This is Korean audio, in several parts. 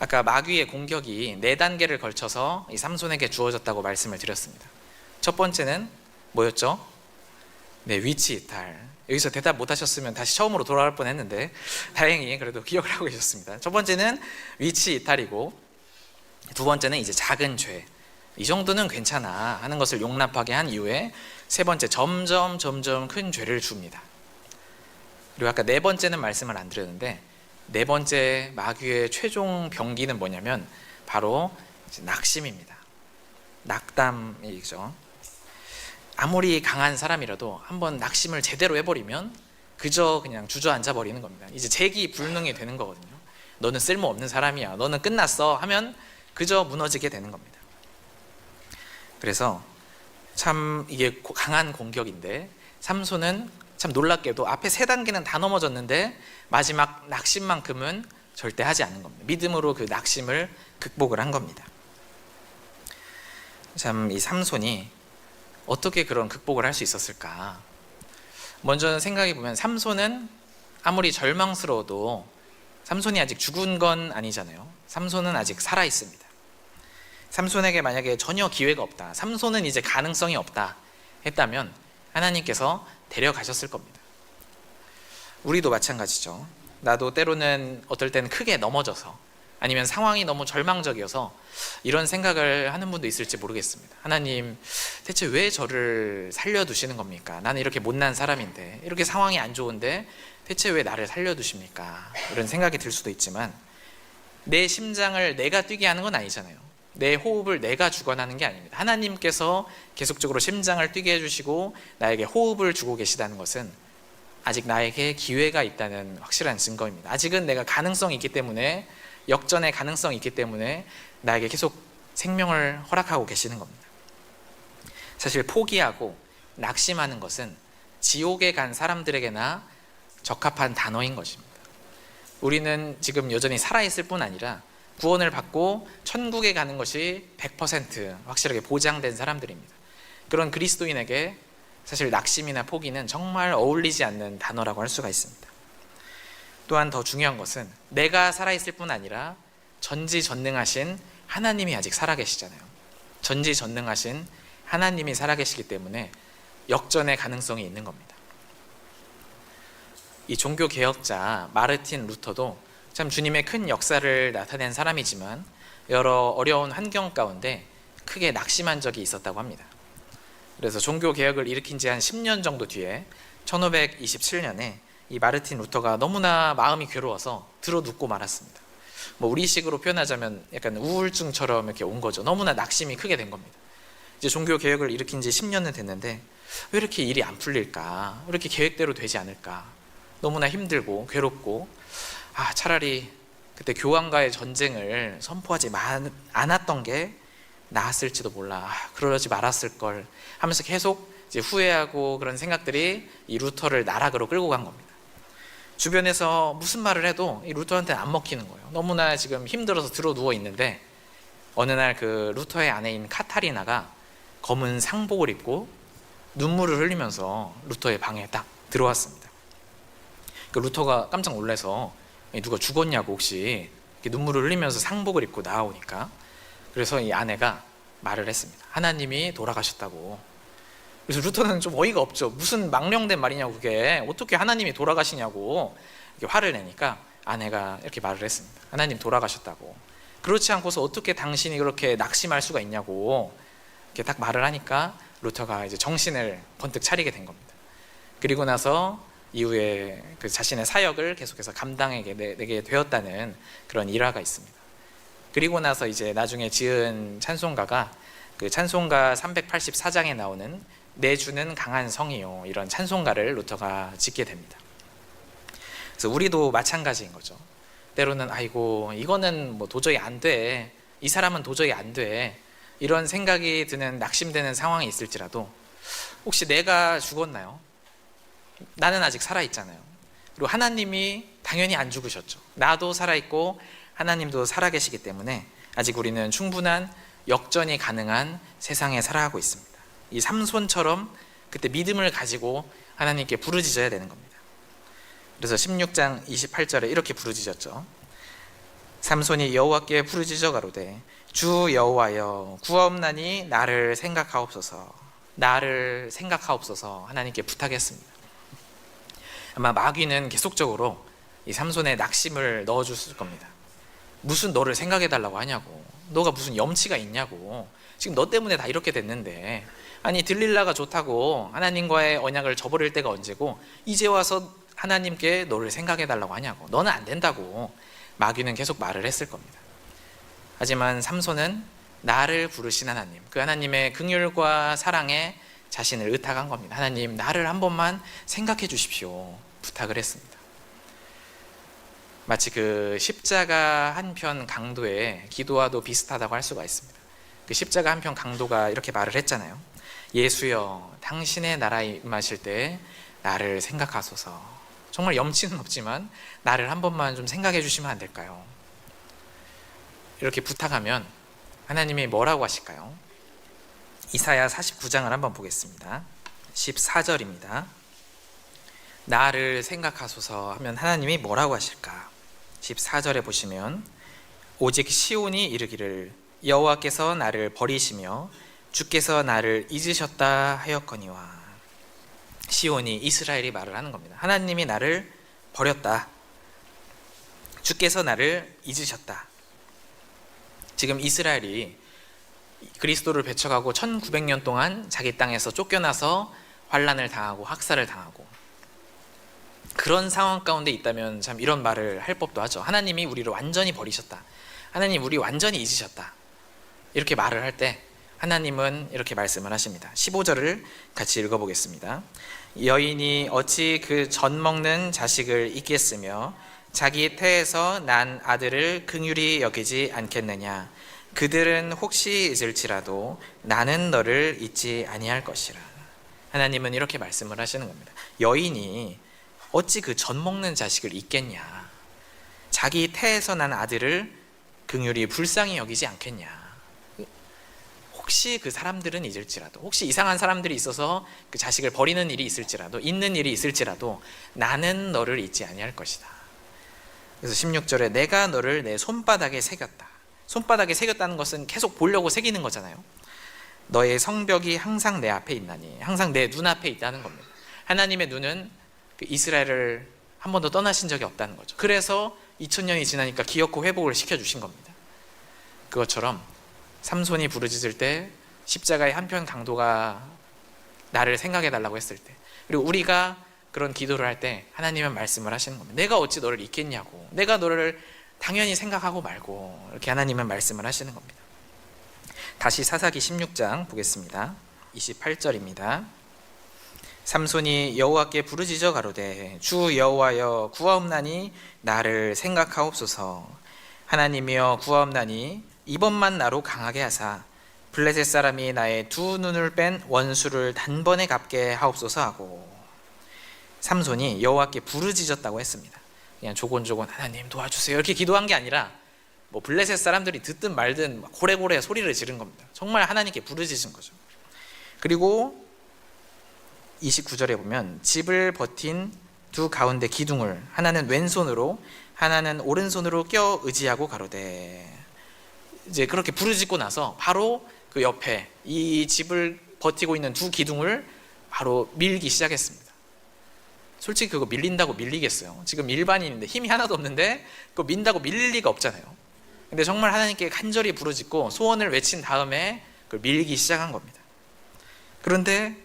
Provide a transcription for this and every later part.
아까 마귀의 공격이 네 단계를 걸쳐서 이 삼손에게 주어졌다고 말씀을 드렸습니다. 첫 번째는 뭐였죠? 네, 위치 이탈. 여기서 대답 못 하셨으면 다시 처음으로 돌아갈 뻔 했는데 다행히 그래도 기억을 하고 계셨습니다. 첫 번째는 위치 이탈이고 두 번째는 이제 작은 죄. 이 정도는 괜찮아 하는 것을 용납하게 한 이후에 세 번째 점점 점점 큰 죄를 줍니다. 그리고 아까 네 번째는 말씀을 안 드렸는데 네 번째 마귀의 최종 병기는 뭐냐면 바로 낙심입니다. 낙담이죠. 아무리 강한 사람이라도 한번 낙심을 제대로 해버리면 그저 그냥 주저앉아 버리는 겁니다. 이제 재기 불능이 되는 거거든요. 너는 쓸모없는 사람이야. 너는 끝났어. 하면 그저 무너지게 되는 겁니다. 그래서 참 이게 고- 강한 공격인데 삼손은 참 놀랍게도 앞에 세 단계는 다 넘어졌는데 마지막 낙심만큼은 절대 하지 않는 겁니다. 믿음으로 그 낙심을 극복을 한 겁니다. 참 이 삼손이 어떻게 그런 극복을 할 수 있었을까? 먼저 생각해 보면 삼손은 아무리 절망스러워도 삼손이 아직 죽은 건 아니잖아요. 삼손은 아직 살아 있습니다. 삼손에게 만약에 전혀 기회가 없다. 삼손은 이제 가능성이 없다. 했다면 하나님께서 데려가셨을 겁니다. 우리도 마찬가지죠. 나도 때로는 어떨 때는 크게 넘어져서 아니면 상황이 너무 절망적이어서 이런 생각을 하는 분도 있을지 모르겠습니다. 하나님, 대체 왜 저를 살려두시는 겁니까? 나는 이렇게 못난 사람인데, 이렇게 상황이 안 좋은데, 대체 왜 나를 살려두십니까? 이런 생각이 들 수도 있지만, 내 심장을 내가 뛰게 하는 건 아니잖아요. 내 호흡을 내가 주관하는 게 아닙니다. 하나님께서 계속적으로 심장을 뛰게 해주시고, 나에게 호흡을 주고 계시다는 것은 아직 나에게 기회가 있다는 확실한 증거입니다. 아직은 내가 가능성이 있기 때문에 역전의 가능성이 있기 때문에 나에게 계속 생명을 허락하고 계시는 겁니다. 사실 포기하고 낙심하는 것은 지옥에 간 사람들에게나 적합한 단어인 것입니다. 우리는 지금 여전히 살아있을 뿐 아니라 구원을 받고 천국에 가는 것이 100% 확실하게 보장된 사람들입니다. 그런 그리스도인에게 사실 낙심이나 포기는 정말 어울리지 않는 단어라고 할 수가 있습니다. 또한 더 중요한 것은 내가 살아있을 뿐 아니라 전지전능하신 하나님이 아직 살아계시잖아요. 전지전능하신 하나님이 살아계시기 때문에 역전의 가능성이 있는 겁니다. 이 종교 개혁자 마르틴 루터도 참 주님의 큰 역사를 나타낸 사람이지만 여러 어려운 환경 가운데 크게 낙심한 적이 있었다고 합니다. 그래서 종교 개혁을 일으킨 지 한 10년 정도 뒤에 1527년에 이 마르틴 루터가 너무나 마음이 괴로워서 들어 눕고 말았습니다. 뭐 우리식으로 표현하자면 약간 우울증처럼 이렇게 온 거죠. 너무나 낙심이 크게 된 겁니다. 이제 종교 개혁을 일으킨 지 10년은 됐는데 왜 이렇게 일이 안 풀릴까? 왜 이렇게 계획대로 되지 않을까? 너무나 힘들고 괴롭고 아 차라리 그때 교황과의 전쟁을 선포하지 마- 않았던 게 나았을지도 몰라. 아, 그러지 말았을 걸 하면서 계속 후회하고 그런 생각들이 이 루터를 나락으로 끌고 간 겁니다. 주변에서 무슨 말을 해도 이 루터한테는 안 먹히는 거예요. 너무나 지금 힘들어서 들어 누워 있는데 어느 날 그 루터의 아내인 카타리나가 검은 상복을 입고 눈물을 흘리면서 루터의 방에 딱 들어왔습니다. 그 루터가 깜짝 놀라서 누가 죽었냐고 혹시 눈물을 흘리면서 상복을 입고 나오니까 그래서 이 아내가 말을 했습니다. 하나님이 돌아가셨다고. 그래서 루터는 좀 어이가 없죠. 무슨 망령된 말이냐고 그게 어떻게 하나님이 돌아가시냐고 화를 내니까 아내가 이렇게 말을 했습니다. 하나님 돌아가셨다고. 그렇지 않고서 어떻게 당신이 그렇게 낙심할 수가 있냐고 이렇게 딱 말을 하니까 루터가 이제 정신을 번뜩 차리게 된 겁니다. 그리고 나서 이후에 그 자신의 사역을 계속해서 감당하게 되- 되게 되었다는 그런 일화가 있습니다. 그리고 나서 이제 나중에 지은 찬송가가 그 찬송가 384장에 나오는 내 주는 강한 성이요 이런 찬송가를 루터가 짓게 됩니다. 그래서 우리도 마찬가지인 거죠. 때로는 아이고 이거는 뭐 도저히 안 돼. 이 사람은 도저히 안 돼. 이런 생각이 드는 낙심되는 상황이 있을지라도 혹시 내가 죽었나요? 나는 아직 살아 있잖아요. 그리고 하나님이 당연히 안 죽으셨죠. 나도 살아 있고 하나님도 살아 계시기 때문에 아직 우리는 충분한 역전이 가능한 세상에 살아가고 있습니다. 이 삼손처럼 그때 믿음을 가지고 하나님께 부르짖어야 되는 겁니다. 그래서 16장 28절에 이렇게 부르짖었죠. 삼손이 여호와께 부르짖어 가로되 주 여호와여 구하옵나니 나를 생각하옵소서 나를 생각하옵소서 하나님께 부탁했습니다. 아마 마귀는 계속적으로 이 삼손의 낙심을 넣어줬을 겁니다. 무슨 너를 생각해 달라고 하냐고. 너가 무슨 염치가 있냐고. 지금 너 때문에 다 이렇게 됐는데. 아니 들릴라가 좋다고 하나님과의 언약을 저버릴 때가 언제고 이제 와서 하나님께 너를 생각해 달라고 하냐고. 너는 안 된다고. 마귀는 계속 말을 했을 겁니다. 하지만 삼손은 나를 부르신 하나님, 그 하나님의 긍휼과 사랑에 자신을 의탁한 겁니다. 하나님, 나를 한 번만 생각해 주십시오. 부탁을 했습니다. 마치 그 십자가 한편 강도의 기도와도 비슷하다고 할 수가 있습니다. 그 십자가 한편 강도가 이렇게 말을 했잖아요. 예수여, 당신의 나라에 임하실 때 나를 생각하소서. 정말 염치는 없지만 나를 한 번만 좀 생각해 주시면 안 될까요? 이렇게 부탁하면 하나님이 뭐라고 하실까요? 이사야 49장을 한번 보겠습니다. 14절입니다. 나를 생각하소서 하면 하나님이 뭐라고 하실까? 14절에 보시면 오직 시온이 이르기를 여호와께서 나를 버리시며 주께서 나를 잊으셨다 하였거니와 시온이 이스라엘이 말을 하는 겁니다. 하나님이 나를 버렸다. 주께서 나를 잊으셨다. 지금 이스라엘이 그리스도를 배척하고 1900년 동안 자기 땅에서 쫓겨나서 환란을 당하고 학살을 당하고 그런 상황 가운데 있다면 참 이런 말을 할 법도 하죠. 하나님이 우리를 완전히 버리셨다. 하나님 우리 완전히 잊으셨다. 이렇게 말을 할 때 하나님은 이렇게 말씀을 하십니다. 15절을 같이 읽어보겠습니다. 여인이 어찌 그전 먹는 자식을 잊겠으며 자기 태에서 난 아들을 긍휼히 여기지 않겠느냐 그들은 혹시 잊을지라도 나는 너를 잊지 아니할 것이라 하나님은 이렇게 말씀을 하시는 겁니다 여인이 어찌 그전 먹는 자식을 잊겠냐 자기 태에서 난 아들을 긍휼히 불쌍히 여기지 않겠냐 혹시 그 사람들은 잊을지라도 혹시 이상한 사람들이 있어서 그 자식을 버리는 일이 있을지라도 잊는 일이 있을지라도 나는 너를 잊지 아니할 것이다 그래서 16절에 내가 너를 내 손바닥에 새겼다. 손바닥에 새겼다는 것은 계속 보려고 새기는 거잖아요. 너의 성벽이 항상 내 앞에 있나니 항상 내 눈앞에 있다는 겁니다. 하나님의 눈은 그 이스라엘을 한 번도 떠나신 적이 없다는 거죠. 그래서 2000년이 지나니까 기억고 회복을 시켜 주신 겁니다. 그것처럼 삼손이 부르짖을 때 십자가의 한편 강도가 나를 생각해 달라고 했을 때 그리고 우리가 그런 기도를 할 때 하나님은 말씀을 하시는 겁니다. 내가 어찌 너를 잊겠냐고. 내가 너를 당연히 생각하고 말고 이렇게 하나님은 말씀을 하시는 겁니다. 다시 사사기 16장 보겠습니다. 28절입니다. 삼손이 여호와께 부르짖어 가로되 주 여호와여 구하옵나니 나를 생각하옵소서 하나님이여 구하옵나니 이번만 나로 강하게 하사 블레셋 사람이 나의 두 눈을 뺀 원수를 단번에 갚게 하옵소서 하고 삼손이 여호와께 부르짖었다고 했습니다. 그냥 조곤조곤 하나님 도와주세요 이렇게 기도한 게 아니라 뭐 블레셋 사람들이 듣든 말든 고래고래 소리를 지른 겁니다. 정말 하나님께 부르짖은 거죠. 그리고 29절에 보면 집을 버틴 두 가운데 기둥을 하나는 왼손으로 하나는 오른손으로 껴 의지하고 가로되 이제 그렇게 부르짖고 나서 바로 그 옆에 이 집을 버티고 있는 두 기둥을 바로 밀기 시작했습니다. 솔직히 그거 밀린다고 밀리겠어요. 지금 일반인인데 힘이 하나도 없는데 그거 민다고 밀릴 리가 없잖아요. 근데 정말 하나님께 간절히 부르짖고 소원을 외친 다음에 그걸 밀기 시작한 겁니다. 그런데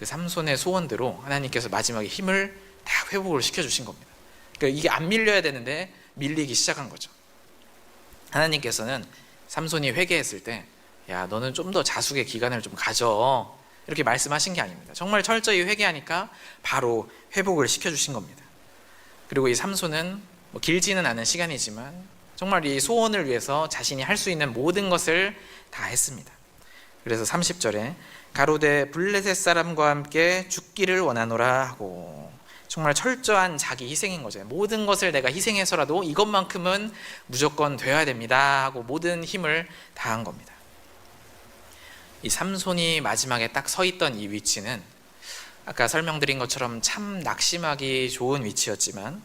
그 삼손의 소원대로 하나님께서 마지막에 힘을 다 회복을 시켜주신 겁니다. 그러니까 이게 안 밀려야 되는데 밀리기 시작한 거죠. 하나님께서는 삼손이 회개했을 때, 야, 너는 좀 더 자숙의 기간을 좀 가져. 이렇게 말씀하신 게 아닙니다. 정말 철저히 회개하니까 바로 회복을 시켜주신 겁니다. 그리고 이 삼손은 뭐 길지는 않은 시간이지만 정말 이 소원을 위해서 자신이 할 수 있는 모든 것을 다 했습니다. 그래서 30절에 가로되 블레셋 사람과 함께 죽기를 원하노라 하고 정말 철저한 자기 희생인 거죠. 모든 것을 내가 희생해서라도 이것만큼은 무조건 되어야 됩니다 하고 모든 힘을 다한 겁니다. 이 삼손이 마지막에 딱 서 있던 이 위치는 아까 설명드린 것처럼 참 낙심하기 좋은 위치였지만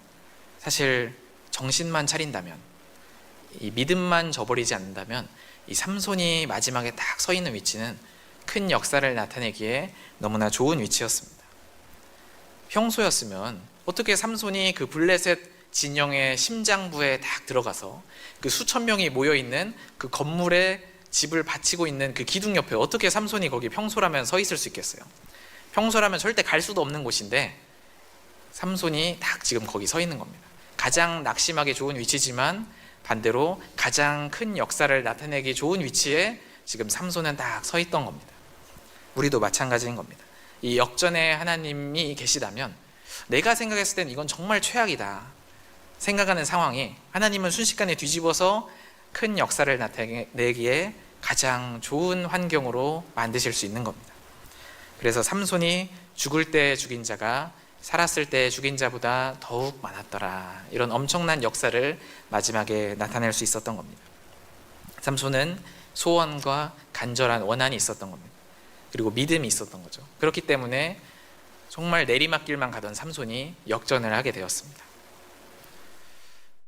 사실 정신만 차린다면 이 믿음만 저버리지 않는다면 이 삼손이 마지막에 딱 서 있는 위치는 큰 역사를 나타내기에 너무나 좋은 위치였습니다. 평소였으면 어떻게 삼손이 그 블레셋 진영의 심장부에 딱 들어가서 그 수천 명이 모여 있는 그 건물에 집을 바치고 있는 그 기둥 옆에 어떻게 삼손이 거기 평소라면 서 있을 수 있겠어요? 평소라면 절대 갈 수도 없는 곳인데 삼손이 딱 지금 거기 서 있는 겁니다. 가장 낙심하기 좋은 위치지만 반대로 가장 큰 역사를 나타내기 좋은 위치에 지금 삼손은 딱 서 있던 겁니다. 우리도 마찬가지인 겁니다. 이 역전에 하나님이 계시다면 내가 생각했을 땐 이건 정말 최악이다 생각하는 상황이 하나님은 순식간에 뒤집어서 큰 역사를 나타내기에 가장 좋은 환경으로 만드실 수 있는 겁니다. 그래서 삼손이 죽을 때 죽인 자가 살았을 때 죽인 자보다 더욱 많았더라. 이런 엄청난 역사를 마지막에 나타낼 수 있었던 겁니다. 삼손은 소원과 간절한 원한이 있었던 겁니다. 그리고 믿음이 있었던 거죠. 그렇기 때문에 정말 내리막길만 가던 삼손이 역전을 하게 되었습니다.